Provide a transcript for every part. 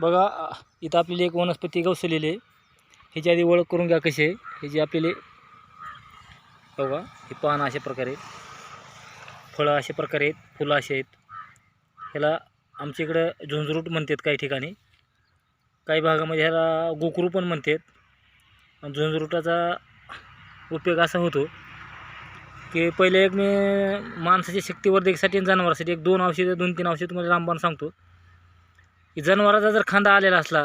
बघा इथं आपल्याला एक वनस्पती गवसलेली आहे. ह्याची आधी ओळख करून घ्या कशी आहे. ह्याची आपल्याला बघा हे पानं अशा प्रकारे आहेत. फळं अशा प्रकारे आहेत फुलं असे आहेत. ह्याला आमच्या इकडं झुंझरूट म्हणतात काही ठिकाणी. काही भागामध्ये ह्याला गोकरू पण म्हणतात. आणि उपयोग असा होतो की पहिले एक मी माणसाच्या शक्तिवर्धकसाठी आणि जनावरासाठी एक दोन औषधं दोन तीन औषध तुम्हाला रामबाण सांगतो. की जनावराचा जर खांदा आलेला असला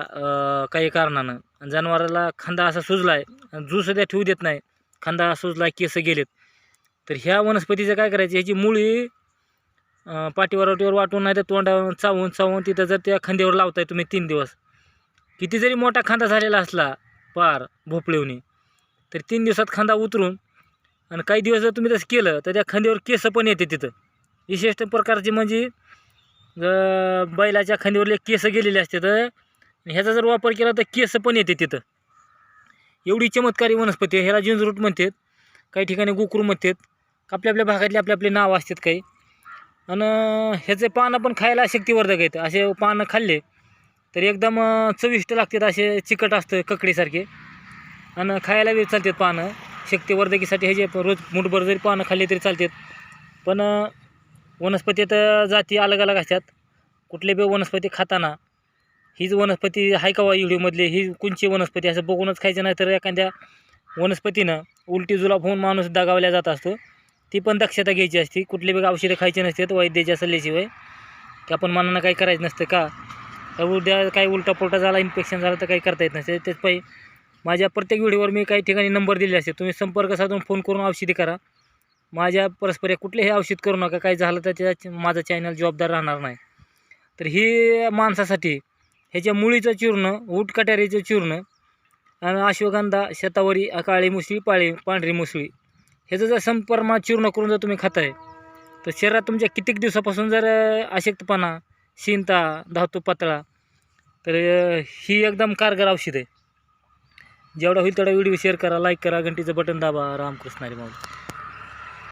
काही कारणानं जनावराला खांदा असा सुजला आहे आणि जू सध्या ठेवू देत नाही खांदा सुजला केस गेलेत तर ह्या वनस्पतीचं काय करायचं? ह्याची मुळी पाठीवर वाटीवर वाटून नाही तर तोंडावर चावून चावून तिथं जर त्या खांद्यावर लावताय तुम्ही तीन दिवस. किती जरी मोठा खांदा झालेला असला पार भोपळीवनी तर तीन दिवसात खांदा उतरून आणि काही दिवस जर तुम्ही तसं केलं तर त्या खांद्यावर केस पण येते तिथं. विशिष्ट प्रकारचे म्हणजे ग- बैलाच्या खांदीवरले केस गेलेले असते तर ह्याचा जर वापर केला तर केस पण येते तिथं. एवढी चमत्कारी वनस्पती ह्याला जिंजरूट म्हणतात. काही ठिकाणी गोकुरू म्हणतात. आपल्या आपल्या भागातले आपले आपले नाव असतात काही. आणि ह्याचे पानं पण खायला शक्तिवर्धक आहेत. असे पानं खाल्ले तर एकदम चविष्ट लागतात असे चिकट असतं ककडीसारखे. आणि खायला बी चालतात पानं. शक्तिवर्धकीसाठी ह्याचे जे रोज मुठभर जरी पानं खाल्ली तरी चालतात. पण वनस्पतीत जाती अलग अलग असतात. कुठले बी वनस्पती खाताना हीच वनस्पती आहे का वा व्हिडिओमधली ही कोणची वनस्पती? असं बघूनच खायचं नाही तर एखाद्या वनस्पतीनं उलटी जुलाब होऊन माणूस दगावल्या जात असतो. ती पण दक्षता घ्यायची असते. कुठले बी औषधं खायची नसतात वैद्याच्या सल्ल्याशिवाय. की आपण मनानं काही करायचं नसतं का? तर उद्या काही उलटापुलटा झाला इन्फेक्शन झालं तर काही करता येत नसते. त्याच पायी माझ्या प्रत्येक व्हिडिओवर मी काही ठिकाणी नंबर दिले असते तुम्ही संपर्क साधून फोन करून औषधी करा. माझ्या परस्पर कुठलेही औषध करू नका काही झालं तर त्या माझा चॅनल जबाबदार राहणार नाही. तर ही माणसासाठी ह्याच्या मुळीचं चूर्ण ऊट कट्यारीचं चूर्ण आणि अश्वगंधा शतावरी काळी मुसळी पाळी पांढरी मुसळी ह्याचं जर संपर्मा चूर्ण करून जर तुम्ही खाताय तर शरीरात तुमच्या कित्येक दिवसापासून जर अशक्तपणा शिंता धातू पातळा तर ही एकदम कारगर औषध आहे. जेवढा होईल तेवढा व्हिडिओ शेअर करा लाईक करा घंटीचं बटन दाबा. रामकृष्ण हरी माऊली